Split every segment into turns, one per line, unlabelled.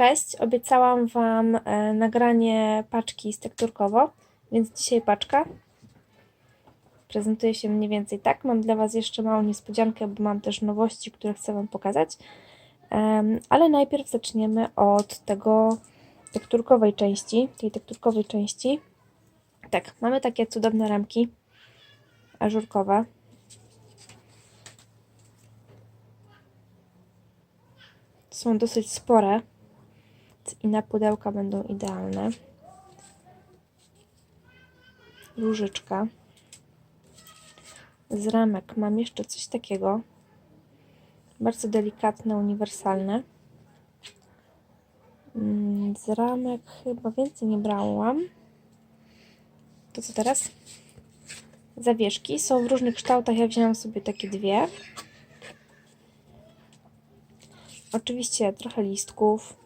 Cześć, obiecałam Wam e, nagranie paczki z tekturkowo, więc dzisiaj paczka. Prezentuje się mniej więcej tak. Mam dla Was jeszcze małą niespodziankę, bo mam też nowości, które chcę Wam pokazać. Ale najpierw zaczniemy od tego tekturkowej części, tej tekturkowej części. Tak, mamy takie cudowne ramki ażurkowe. Są dosyć spore i na pudełka będą idealne. Różyczka. Z ramek mam jeszcze coś takiego. Bardzo delikatne, uniwersalne. Mm, Z ramek chyba więcej nie brałam. To co teraz? Zawieszki są w różnych kształtach. Ja wzięłam sobie takie dwie. Oczywiście trochę listków.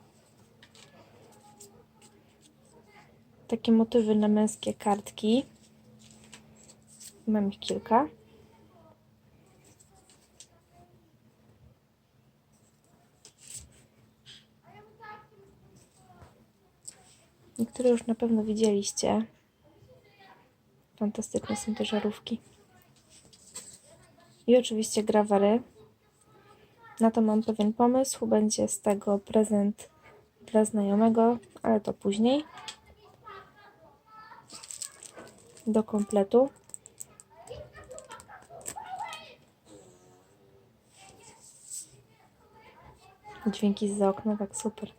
Takie motywy na męskie kartki. Mam ich kilka. Niektóre już na pewno widzieliście. Fantastyczne są te żarówki. I oczywiście grawery. Na to mam pewien pomysł. Będzie z tego prezent dla znajomego, ale to później. Do kompletu. Dźwięki z okna, tak super.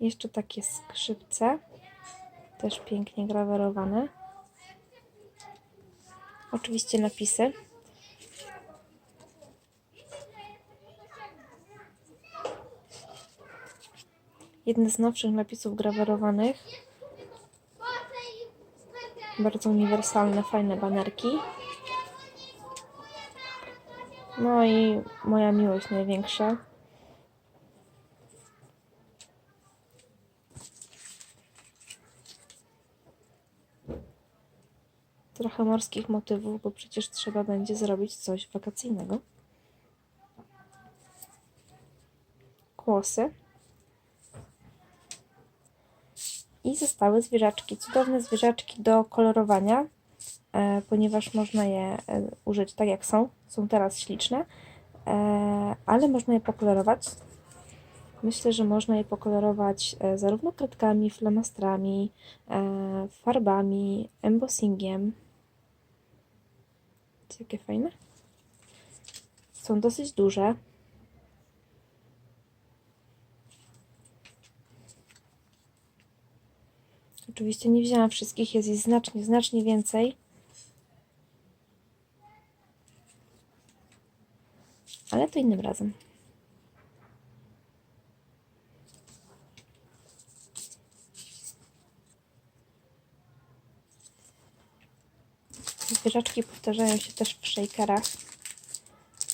Jeszcze takie skrzypce, też pięknie grawerowane. Oczywiście napisy. Jedne z nowszych napisów grawerowanych. Bardzo uniwersalne, fajne banerki. No i moja miłość największa. Trochę morskich motywów, bo przecież trzeba będzie zrobić coś wakacyjnego. Kłosy. I zostały zwierzaczki. Cudowne zwierzaczki do kolorowania, e, ponieważ można je e, użyć tak jak są. Są teraz śliczne, e, ale można je pokolorować. Myślę, że można je pokolorować zarówno kredkami, flamastrami, farbami, embossingiem. Jakie fajne. Są dosyć duże. Oczywiście nie wzięłam wszystkich, jest ich znacznie, znacznie więcej. Ale to innym razem. Zwierzaczki powtarzają się też w shakerach.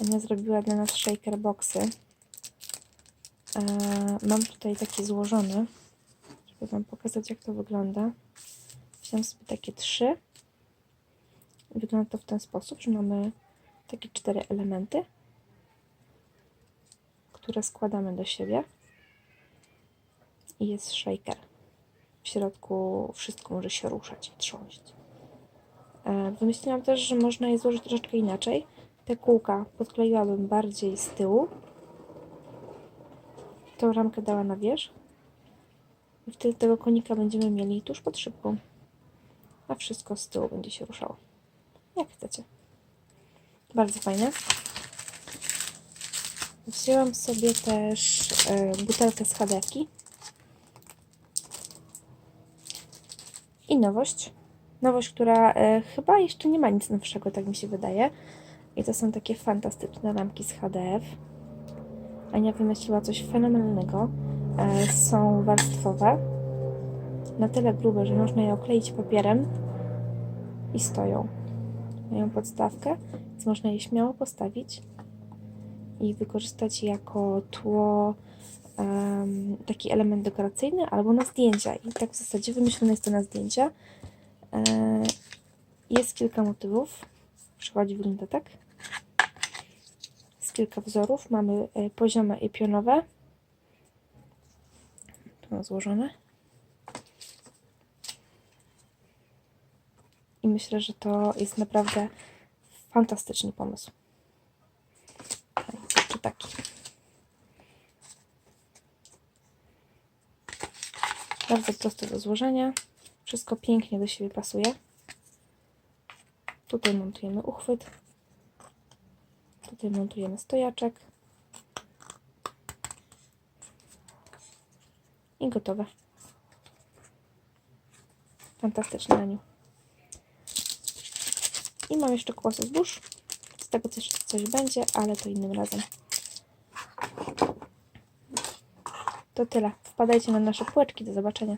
Ania zrobiła dla nas shaker boxy. Eee, mam tutaj taki złożony, żeby Wam pokazać, jak to wygląda. Wziąłem sobie takie trzy. Wygląda to w ten sposób, że mamy takie cztery elementy, które składamy do siebie. I jest shaker. W środku wszystko może się ruszać i trząść. E, Wymyśliłam też, że można je złożyć troszeczkę inaczej. Te kółka podkleiłabym bardziej z tyłu. Tą ramkę dała na wierzch. I wtedy tego konika będziemy mieli tuż pod szybką. A wszystko z tyłu będzie się ruszało. Jak chcecie. Bardzo fajne. Wzięłam sobie też e, butelkę z hadewki. I nowość. Nowość, która e, chyba jeszcze nie ma nic nowszego, tak mi się wydaje. I to są takie fantastyczne lampki z HDF. Ania wymyśliła coś fenomenalnego. E, są warstwowe. Na tyle grube, że można je okleić papierem i stoją. Mają podstawkę, więc można je śmiało postawić i wykorzystać jako tło, em, taki element dekoracyjny albo na zdjęcia. I tak w zasadzie wymyślone jest to na zdjęcia. E, Jest kilka motywów. Przychodzi wygląda tak. kilka wzorów. Mamy e, poziome i pionowe. Tu złożone. I myślę, że to jest naprawdę fantastyczny pomysł. Jeszcze taki. Bardzo proste do złożenia. Wszystko pięknie do siebie pasuje. Tutaj montujemy uchwyt. Tutaj montujemy stojaczek. I gotowe. Fantastyczny Aniu. I mam jeszcze kłosy zbóż. Z tego też coś będzie, ale to innym razem. To tyle. Wpadajcie na nasze półeczki. Do zobaczenia.